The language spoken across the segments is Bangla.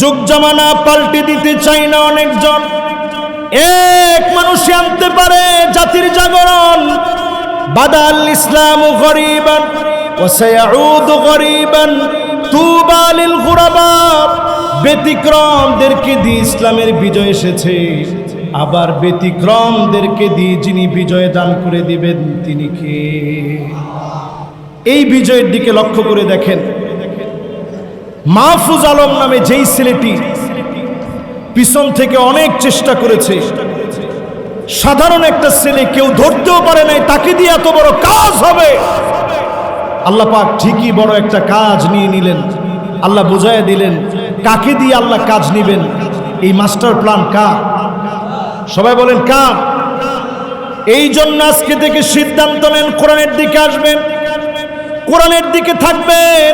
যুগ জামানা পাল্টে দিতে চাই না অনেকজন। এক মানুষই আনতে পারে জাতির জাগরণ। বাদাল ইসলাম গরিবান ওয়াসায়াউদ গরিবান, তুবা লিল গুরাবা। ব্যতিক্রমদেরকে দিয়ে ইসলামের বিজয় এসেছে। আবার ব্যতিক্রমদেরকে দিয়ে যিনি বিজয় দান করে দিবেন, তিনি কে? এই বিজয়ের দিকে লক্ষ্য করে দেখেন। মাহফুজ আলম নামে যেই ছেলেটি পিছন থেকে অনেক চেষ্টা করেছে, সাধারণ একটা ছেলে, কেউ ধরতেও পারে নাই, তাকে দিয়ে এত বড় কাজ হবে। আল্লাহ পাক ঠিকই বড় একটা কাজ নিয়ে নিলেন। আল্লাহ বুঝাইয়া দিলেন, কাকে দিয়ে আল্লাহ কাজ নিবেন? এই মাস্টার প্ল্যান কা সবাই বলেন কা এই জন্য আজকে থেকে সিদ্ধান্ত নেন, কোরআনের দিকে আসবেন। কোরআনের দিকে থাকবেন।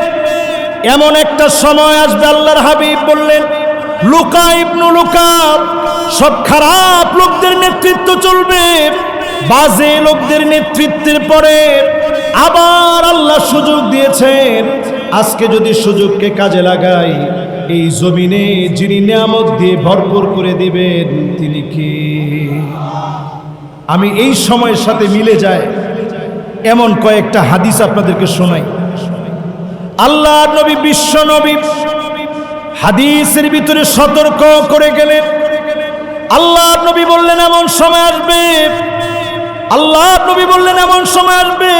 এমন একটা সময় আসবে, আল্লাহর হাবিব বললেন, লুকা ইবনু লুকা, সব খারাপ লোকদের নেতৃত্ব চলবে, বাজে লোকদের নেতৃত্বের পরে আবার আল্লাহ সুযোগ দিয়েছেন। আজকে যদি সুযোগকে কাজে লাগাই, এই জমিনে যিনি নিয়ামত দিয়ে ভরপুর করে দিবেন, তিনি কি? আমি এই সময়ের সাথে মিলে যায় এমন কয়েকটা হাদিস আপনাদেরকে শোনাই। আল্লাহ নবী, বিশ্ব নবী হাদিসের ভিতরে সতর্ক করে গেলেন। আল্লাহ নবী বললেন, এমন সময় আসবে। আল্লাহ নবী বললেন, এমন সময় আসবে।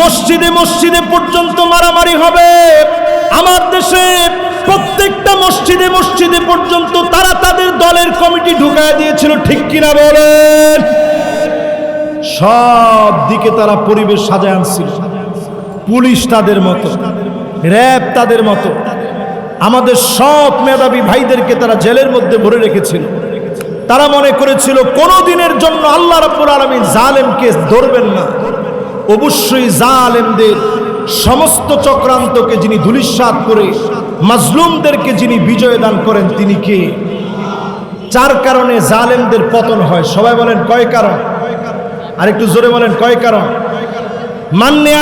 মসজিদে মসজিদে পর্যন্ত মারামারি হবে। আমার দেশে প্রত্যেকটা মসজিদে মসজিদে পর্যন্ত তারা তাদের দলের কমিটি ঢুকায় দিয়েছিল। ঠিক কিনা বলেন? সব দিকে তারা পরিবেশ সাজায় আনছিল। পুলিশ তাদের মতো, র্যাব তাদের মতো। আমাদের সব মেধাবী ভাইদেরকে তারা জেলের মধ্যে ভরে রেখেছিল। তারা মনে করেছিল কোনো দিনের জন্য আল্লাহ রাব্বুল আলামিন জালেমকে ধরবেন না। অবশ্যই জালেমদের সমস্ত চক্রান্তকে যিনি ধুলিস্বাদ করে, মাজলুমদেরকে যিনি বিজয় দান করেন, তিনি কে? চার কারণে জালেমদের পতন হয়। সবাই বলেন, কয় কারণ? আর একটু জোরে বলেন, কয় কারণ? মান্নে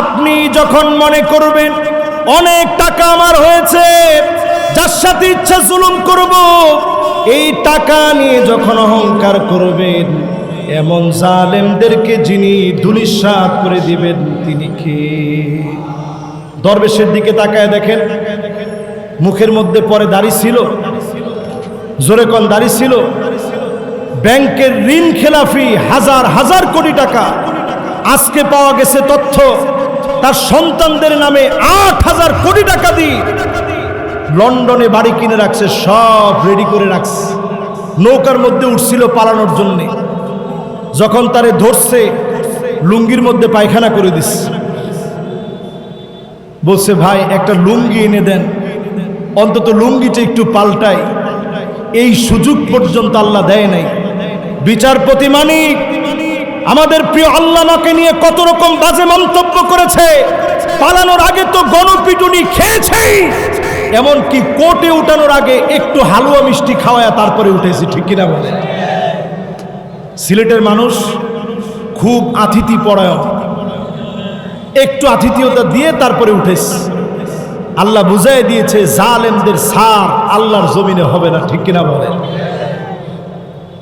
আপনি যখন মনে করবেন, অনেক টাকা আমার হয়েছে, যার সাথে ইচ্ছা জুলুম করব, এই টাকা নিয়ে যখন অহংকার করবেন, এমন জালেমদেরকে যিনি দুলিশাত করে দিবেন, তিনি কে? দরবেশের দিকে তাকায় দেখেন, মুখের মধ্যে পরে দাড়ি ছিল জোরে কন দাড়ি ছিল। ব্যাংকের ঋণ খেলাফি হাজার হাজার কোটি টাকা। আজকে পাওয়া গেছে তথ্য। তার সন্তানদের নামে আট হাজার কোটি টাকা দিয়ে। লন্ডনে বাড়ি কিনে রাখছে, সব রেডি করে রাখছে। নৌকার মধ্যে উঠছিল পালানোর জন্যে। যখন তারে ধরছে, লুঙ্গির মধ্যে পায়খানা করে দিচ্ছে। বলছে, ভাই, একটা লুঙ্গি এনে দেন। অন্তত লুঙ্গিটা একটু পাল্টাই। এই সুযোগ পর্যন্ত আল্লাহ দেয় নাই। বিচারপতি মানিক, আমাদের প্রিয় আল্লামাকে নিয়ে কত রকম বাজে মন্তব্য করেছে, পালানোর আগে তো গণপিটুনি খেয়েছেই। এমনকি কোর্টে উঠানোর আগে একটু হালুয়া মিষ্টি খাওয়ায় তারপরে উঠেছি, ঠিক কিনা বলে সিলেটের মানুষ খুব আতিথি পরায়ণ একটু আতিথিয়তা দিয়ে তারপরে উঠেছে। আল্লাহ বুঝাই দিয়েছে, জালেমদের সার আল্লাহর জমিনে হবে না, ঠিক কিনা বলেন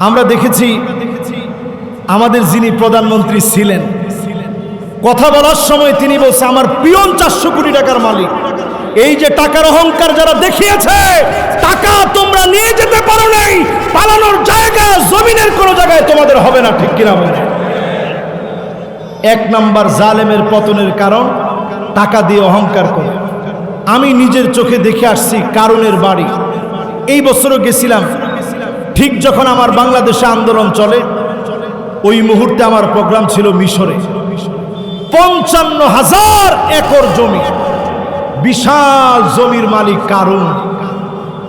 আমরা দেখেছি, আমাদের যিনি প্রধানমন্ত্রী ছিলেন, কথা বলার সময় তিনি বলছে, আমার পিয়ন চারশো কোটি টাকার মালিক। এই যে টাকার অহংকার যারা দেখিয়েছে, টাকা তোমরা নিয়ে যেতে পারো নাই, পালানোর জায়গা জমিনের কোনো জায়গায় তোমাদের হবে না, ঠিক কিনা বলে? এক নাম্বার জালেমের পতনের কারণ, টাকা দিয়ে অহংকার করে। আমি নিজের চোখে দেখে আসছি কারণের বাড়ি। এই বছরও গেছিলাম। ঠিক যখন আমার বাংলাদেশে আন্দোলন চলে, ওই মুহূর্তে আমার প্রোগ্রাম ছিল মিশরে। পঞ্চান্ন হাজার একর জমি। বিশাল জমির মালিক কারণ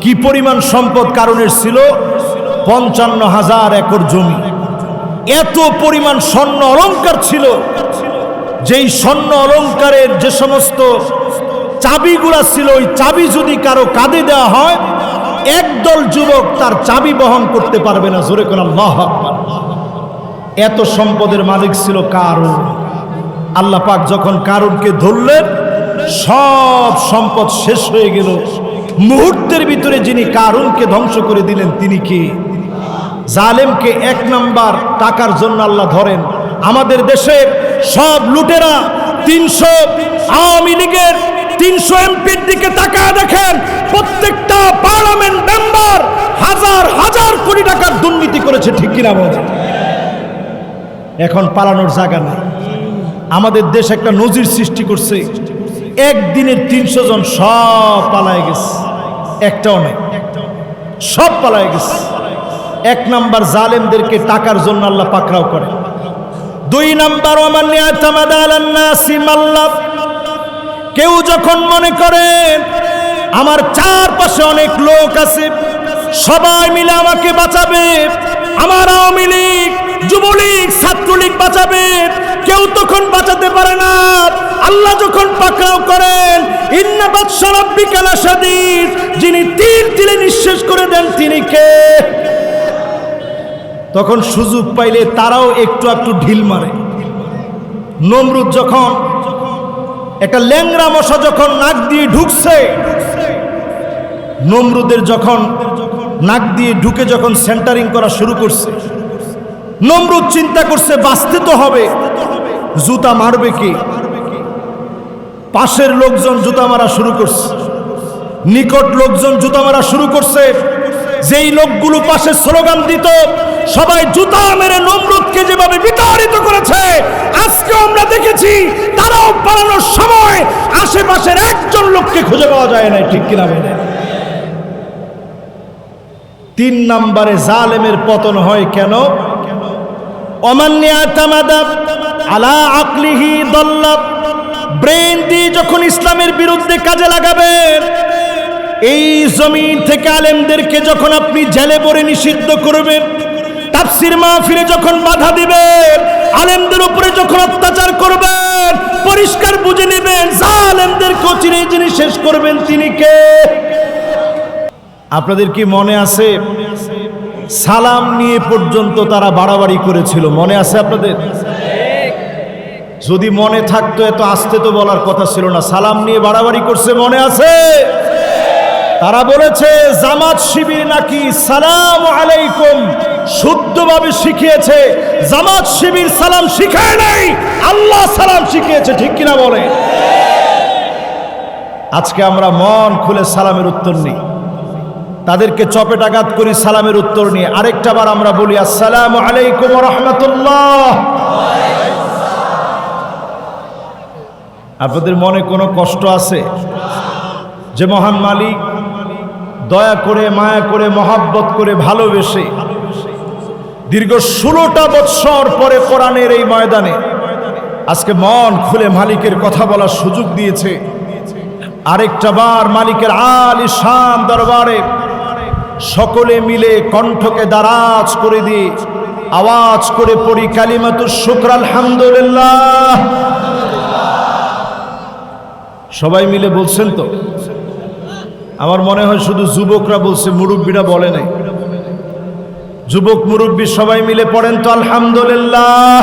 কি পরিমাণ সম্পদ কারণের ছিল? পঞ্চান্ন হাজার একর জমি। এত পরিমাণ স্বর্ণ অলঙ্কার ছিল। যেই স্বর্ণ অলঙ্কারের যে সমস্ত চাবিগুলা ছিল, ওই চাবি যদি কারও কাঁধে দেওয়া হয়, একদল যুবক তার চাবি বহন করতে পারবে না। জোরে কোন এত সম্পদের মালিক ছিল কারুন। আল্লাহ পাক যখন কারুনকে ধরলেন, সব সম্পদ শেষ হয়ে গেল। মুহূর্তের ভিতরে যিনি কারুনকে ধ্বংস করে দিলেন, তিনি কে? জালেমকে এক নাম্বার টাকার জন্য আল্লাহ ধরেন। আমাদের দেশের সব লুটেরা তিনশো আওয়ামী লীগের তিনশো এমপির দিকে তাকায় দেখেন প্রত্যেকটা পার্লামেন্ট মেম্বার হাজার হাজার কোটি টাকার দুর্নীতি করেছে, ঠিক কিনা বলে? এখন পালানোর জায়গা নাই। আমাদের দেশ একটা নজির সৃষ্টি করছে। একদিনের তিনশো জন সব পালায় গেছে। একটাও নাই। সব পালায় গেছে। এক নাম্বার জালেমদেরকে টাকার জন্য আল্লাহ পাকড়াও করে দুই নাম্বার অমান্য কেউ যখন মনে করেন আমার চারপাশে অনেক লোক আছে, সবাই মিলে আমাকে বাঁচাবে, আমার আওয়ামী লীগ, যুবলীগ, ছাত্রলীগ বাঁচাবে। কেউ তখন বাঁচাতে পারে না। আল্লাহ যখন পাকড়াও করেন, ইন্না বাদশা রাব্বিকা লাশাদীদ যিনি তীর তিলে নিঃশেষ করে দেন, তিনি কে? তখন সুযোগ পাইলে তারাও একটু একটু ঢিল মারে। নমরুদ যখন একটা ল্যাংরা মশা যখন নাক দিয়ে ঢুকছে, নমরুদের যখন নাক দিয়ে ঢুকে যখন সেন্টারিং করা শুরু করছে, নমরুদ চিন্তা করছে, বাঁচতে তো হবে, জুতা মারবে কি? পাশের লোকজন জুতা মারা শুরু করছে, নিকট লোকজন জুতা মারা শুরু করছে, যেই লোকগুলো পাশে স্লোগান দিত সবাই জুতা মেরে নমরুদকে যেভাবে বিতাড়িত করেছে আজকে আমরা দেখেছি তারাও পালানোর সময় আশেপাশের একজন লোককে খুঁজে পাওয়া যায় না ঠিক কিনা বলে তিন নম্বরে জালেমের পতন হয় কেন? আলা আকলিহি দল্লাব ব্রেন দিয়ে যখন ইসলামের বিরুদ্ধে কাজে লাগাবেন এই জমিন থেকে আলেমদেরকে যখন আপনি জেলে পড়ে নিষিদ্ধ করবেন তাফসির মাহফিলে যখন বাধা দিবেন, আলেমদের উপরে যখন অত্যাচার করবেন, পরিষ্কার বুঝে নেবেন জালেমদেরকে চিনে যিনি শেষ করবেন তিনি কে? আপনাদের কি মনে আছে? সালাম নিয়ে পর্যন্ত তারা বাড়াবাড়ি করেছিল, মনে আছে আপনাদের? যদি মনে থাকতো, এত আসতে তো বলার কথা ছিল না। সালাম নিয়ে বাড়াবাড়ি করছে, মনে আছে? তারা বলেছে, জামাত শিবির নাকি সালাম আলাইকুম, শুদ্ধভাবে শিখিয়েছে, জামাত শিবির সালাম শিখায় নাই, আল্লাহ সালাম শিখিয়েছে, ঠিক কিনা বলে? আজকে আমরা মন খুলে সালামের উত্তর নিই। তাদেরকে চপেটাঘাত করি, সালামের উত্তর নিয়ে আরেকটা বার আমরা বলি, আসসালাম আলাইকুম রহমতুল্লাহ। আপনাদের মনে কোনো কষ্ট আছে? যে মহান মালিক দয়া করে, মায়া করে, মহাব্বত করে ভালোবেসে দীর্ঘ ষোলোটা বৎসর পরে কোরআনের এই ময়দানে আজকে মন খুলে মালিকের কথা বলার সুযোগ দিয়েছে। আরেকটা বার মালিকের আলি শান দরবারে সকলে মিলে কণ্ঠকে দারাজ করে দিয়ে আওয়াজ করে পড়ি কালিমাতু শুক্র, আলহামদুলিল্লাহ। সবাই মিলে বলছেন তো? আমার মনে হয় শুধু যুবকরা বলছে, মুরব্বীরা বলে নাই। যুবক, মুরব্বী সবাই মিলে পড়েন তো আলহামদুলিল্লাহ।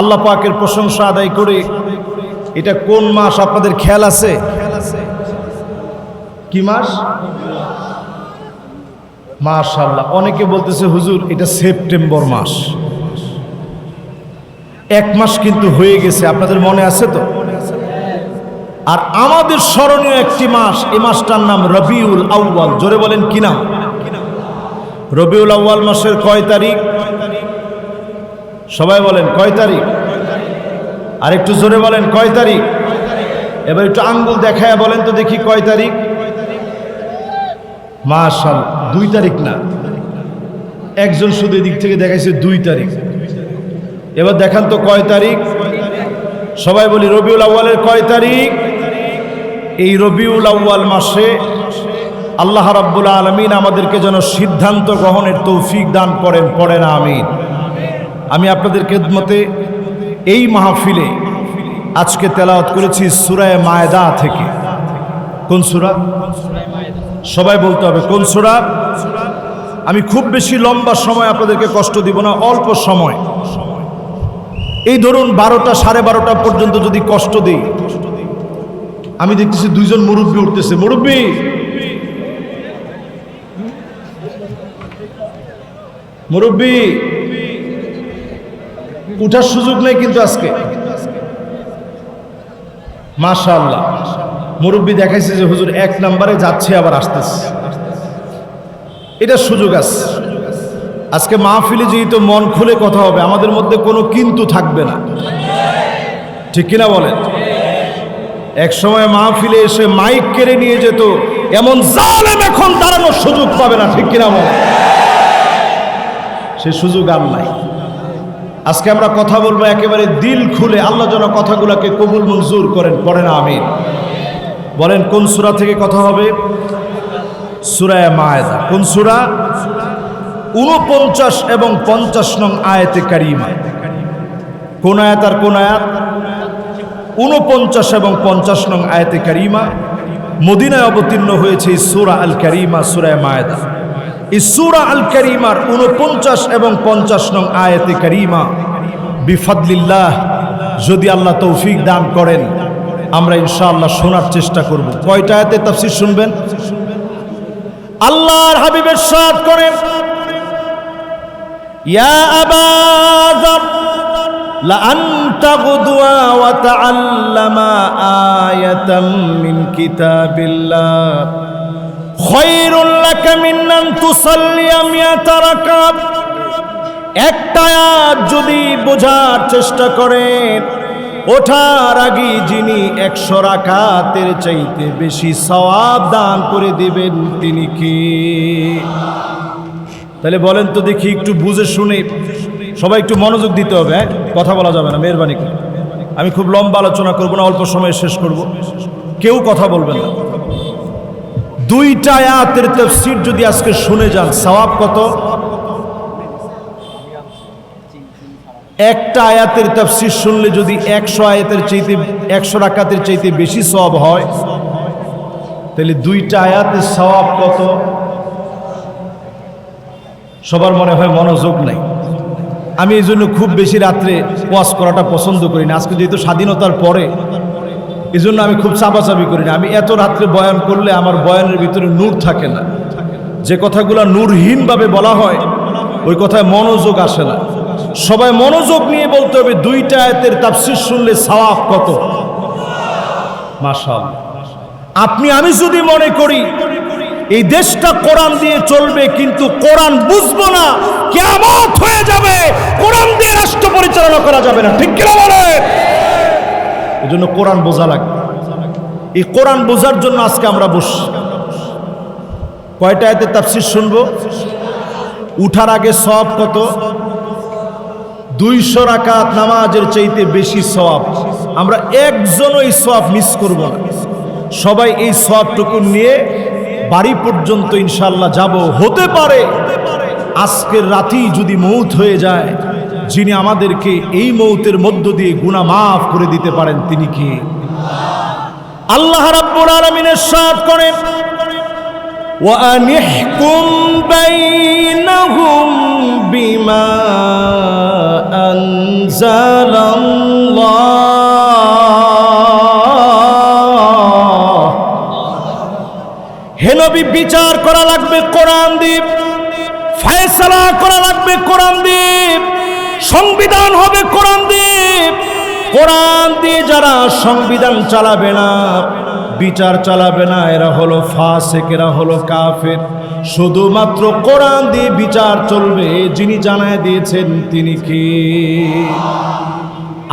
আল্লাহ পাকের প্রশংসা আদায় করে। এটা কোন মাস আপনাদের খেয়াল আছে? কি মাস? মাশাল্লাহ অনেকে বলতেছে, হুজুর, এটা সেপ্টেম্বর মাস। এক মাস কিন্তু হয়ে গেছে, আপনাদের মনে আছে তো? আর আমাদের স্মরণীয় একটি মাস, এই মাসটার নাম রবিউল আউ্বাল জোরে বলেন কি নাম? রবিউল আউ্বাল মাসের কয় তারিখ? সবাই বলেন, কয় তারিখ? আর একটু জোরে বলেন, কয় তারিখ? এবার একটু আঙ্গুল দেখায় বলেন তো দেখি কয় তারিখ? মাশাল, দুই তারিখ না। একজন শুধু এদিক থেকে দেখাইছে দুই তারিখ। এবার দেখান তো কয় তারিখ? সবাই বলি, রবিউল আউ্বালের কয় তারিখ? এই রবিউল আউ্বাল মাসে আল্লাহ রাব্বুল আলমিন আমাদেরকে যেন সিদ্ধান্ত গ্রহণের তৌফিক দান করেন পড়ে না আমিন। আমি আপনাদের খেদমতে এই মাহফিলে আজকে তেলাওয়াত করেছি সুরায় মায়দা থেকে। কোন সুরা? সবাই বলতে হবে, কোন সুরা? আমি খুব বেশি লম্বা সময় আপনাদেরকে কষ্ট দিব না, অল্প সময়। এই ধরুন বারোটা সাড়ে বারোটা পর্যন্ত যদি কষ্ট দিই আমি দেখতেছি দুইজন মুরব্বী উঠতেছে। মুরব্বী! মুরব্বী! উঠার সুযোগ নেই কিন্তু আজকে। মাশাআল্লাহ। মুরব্বী দেখাইছে যে হুজুর এক নম্বরে যাচ্ছে, আবার আসতেছে। এটা সুযোগ আছে। আজকে মাহফিলে যেহেতু মন খুলে কথা হবে, আমাদের মধ্যে কোনো কিন্তু থাকবে না। ঠিক কিনা বলেন? এক সময় মাহফিলে এসে মাইক কেড়ে নিয়ে যেত। এমন জালেম এখন দাঁড়ানোর সুযোগ পাবে না, ঠিক কিনা সে সুযোগ আর নাই। আজকে আমরা কথা বলব একেবারে দিল খুলে, আল্লাহ যেন কথাগুলোকে কবুল মঞ্জুর করেন পড়েন আমিন। বলেন, কোন সূরা থেকে কথা হবে? সুরায় মায়েদা। কোন সূরা? উনপঞ্চাশ এবং পঞ্চাশ নং আয়াতে কারিমা। কোন আয়াত আর কোন আয়াত? উনপঞ্চাশ এবং পঞ্চাশ নং আয়াতে কারিমা মদিনায় অবতীর্ণ হয়েছে সুরা আল কারিমা সুরায় মায়েদা। এই সুরা আল কারিমার উনপঞ্চাশ এবং পঞ্চাশ নং আয়াতে কারিমা, বিফাদলিল্লাহ, যদি আল্লাহ তৌফিক দান করেন, আমরা ইনশাআল্লাহ শোনার চেষ্টা করব। কয়টা আয়াতে তাফসির শুনবেন? আল্লাহর হাবিবের সাথ করেন, ইয়া আবা যর لأن تغدوا وتعلم آية من كتاب الله خير لك من أن تصلي مئة ركعة একটা আয়াত যদি বোঝার চেষ্টা করেন ওঠার আগে যিনি একশো রাকাতের চাইতে বেশি সওয়াব দান করে দিবেন তিনি কি তাহলে বলেন তো দেখি একটু বুঝে শুনে সবাই একটু মনোযোগ দিতে হবে হ্যাঁ? কথা বলা যাবে না, মেহরবানি করে। আমি খুব লম্বা আলোচনা করব না, অল্প সময়ে শেষ করব। কেউ কথা বলবেন না। দুইটা আয়াতের তফসির যদি আজকে শুনে যান, সওয়াব কত? একটা আয়াতের তফসির শুনলে যদি একশো আয়াতের চাইতে, একশো রাকাতের চাইতে বেশি সব হয়, তাহলে দুইটা আয়াতের সওয়াব কত? সবার মনে হয় মনোযোগ নাই। আমি এই জন্য খুব বেশি রাত্রে ওয়াশ করাটা পছন্দ করি না। আজকে যেহেতু স্বাধীনতার পরে, এই জন্য আমি খুব চাপাচাপি করি না। আমি এত রাত্রে বয়ান করলে আমার বয়ানের ভিতরে নূর থাকে না। যে কথাগুলো নূরহীনভাবে বলা হয়, ওই কথায় মনোযোগ আসে না। সবাই মনোযোগ নিয়ে বলতে হবে, দুইটা আয়াতের তাফসির শুনলে সওয়াব কত? মাশাল আপনি, আমি যদি মনে করি এই দেশটা কোরআন দিয়ে চলবে, কিন্তু কোরআন বুঝব না। কেমত হয়ে যাবে। কোরআন দিয়ে রাষ্ট্র পরিচালনা করা যাবে না। ঠিক কিনা বলে এই জন্য কোরআন বোঝা লাগবে। এই কোরআন বোঝার জন্য আজকে আমরা বস। কয়টা এতে তাফসির শুনব? উঠার আগে সব কত? দুইশো রাকাত নামাজের চাইতে বেশি সব আমরা একজনও এই সব মিস করব না। সবাই এই সবটুকু নিয়ে বাড়ি পর্যন্ত ইনশাল্লাহ যাব হতে পারে আজকের রাতেই যদি মৌত হয়ে যায় যিনি আমাদেরকে এই মৌতের মধ্য দিয়ে গুণা মাফ করে দিতে পারেন তিনি কি আল্লাহ রাব্বুল আলামিনের সাথ করেন وأنحكم بينهم بما أنزل الله হে বিচার করা লাগবে কোরআন দ্বীপ, ফয়সালা করা লাগবে কোরআন দ্বীপ, সংবিধান হবে কোরআন দ্বীপ। কোরআন দিয়ে যারা সংবিধান চালাবে না, বিচার চালাবে না, এরা হলো ফাসেক, এরা হলো কাফের। শুধুমাত্র কোরআন দিয়ে বিচার চলবে, যিনি জানায় দিয়েছেন তিনি কি?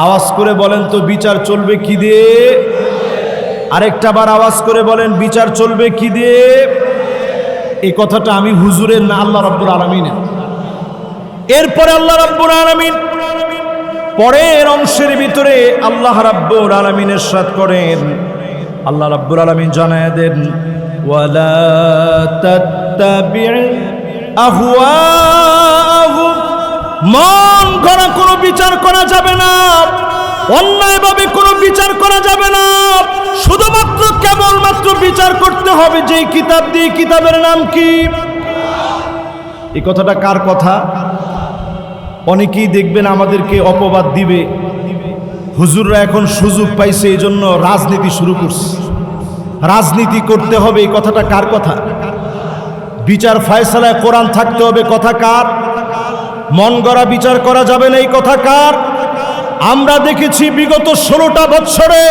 আওয়াজ করে বলেন তো বিচার চলবে কি দিয়ে? আরেকটা বার আওয়াজ করে বলেন, বিচার চলবে কি দিয়ে? এই কথাটা আমি হুজুরের না, আল্লাহ রব্বুল আলমিনের। এরপরে আল্লাহ রব্বুল আলমিন পরের অংশের ভিতরে আল্লাহ রাব্বুল আলমিনের সাথ করেন। আল্লাহ রাব্বুল আলমিন জানায় দেন মন করা কোনো বিচার করা যাবে না। অন্যায়ভাবে কোনো বিচার করা যাবে না। শুধুমাত্র কেবলমাত্র বিচার করতে হবে যে কিতাব দিয়ে কিতাবের নাম কি। এই কথাটা কার কথা? অনেকেই দেখবেন আমাদেরকে অপবাদ দিবে। হুজুররা এখন সুযোগ পাইছে এই জন্য রাজনীতি শুরু করছে। রাজনীতি করতে হবে, এই কথাটা কার কথা? বিচার ফয়সালায় কোরআন থাকতে হবে, কথা কার? মন গড়া বিচার করা যাবে না, এই কথা কার? আমরা দেখেছি বিগত ষোলোটা বৎসরে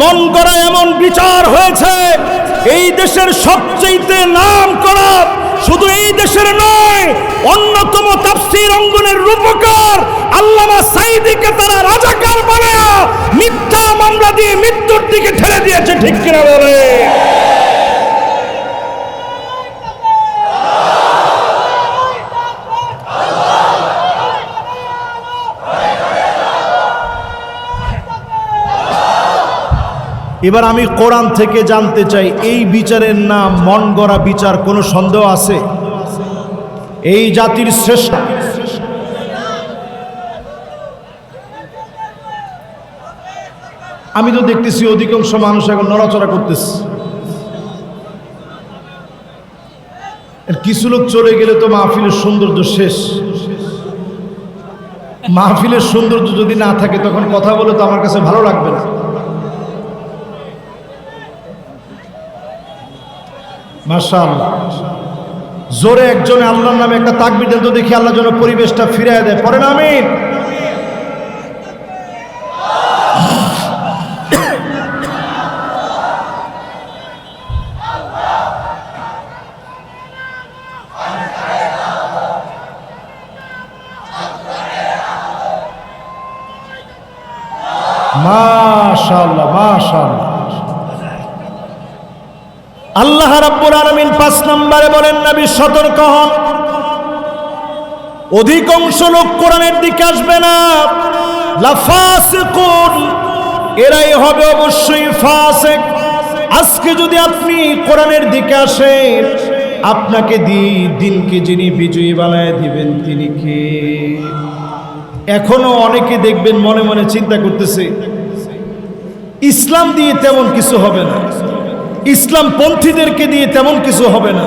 মন গড়া এমন বিচার হয়েছে, এই দেশের সবচেয়ে নাম করা শুধু এই দেশের নয়, অন্যতম তাফসির অঙ্গনের রূপকার আল্লামা সাইদিকে তারা রাজাকার বানায়া মিথ্যা মামলা দিয়ে মৃত্যুর দিকে ঠেলে দিয়েছে, ঠিক কিনা বলে? এবার আমি কোরআন থেকে জানতে চাই, এই বিচারের নাম মন গড়া বিচার কোনো সন্দেহ আছে? এই জাতির শ্রেষ্ঠ। আমি তো দেখতেছি অধিকাংশ মানুষ এখন নড়াচড়া করতেছে। কিছু লোক চলে গেলে তো মাহফিলের সৌন্দর্য শেষ। মাহফিলের সৌন্দর্য যদি না থাকে, তখন কথা বলে তো আমার কাছে ভালো লাগবে না। জোরে একজনে আল্লাহর নামে একটা তাকবির দেন তো দেখি আল্লাহ যেন পরিবেশটা ফিরিয়ে দেয়। পরে না আমিন মাশাআল্লাহ মাশাআল্লাহ আল্লাহ রাব্বুল আলামিন পাঁচ নম্বরে বলেন, নবী, সতর্ক হন অধিকাংশ লোক কোরআনের দিকে আসবে না। লাফাসিকুন এরাই হবে অবশ্যই ফাসিক। আজকে যদি আপনি কোরআনের দিকে আসেন, আপনাকে দিনকে যিনি বিজয়ী বানায় দিবেন তিনি কে? এখনও অনেকে দেখবেন মনে মনে চিন্তা করতেছে, ইসলাম দিয়ে তেমন কিছু হবে না। ইসলাম পন্থীদেরকে দিয়ে তেমন কিছু হবে না।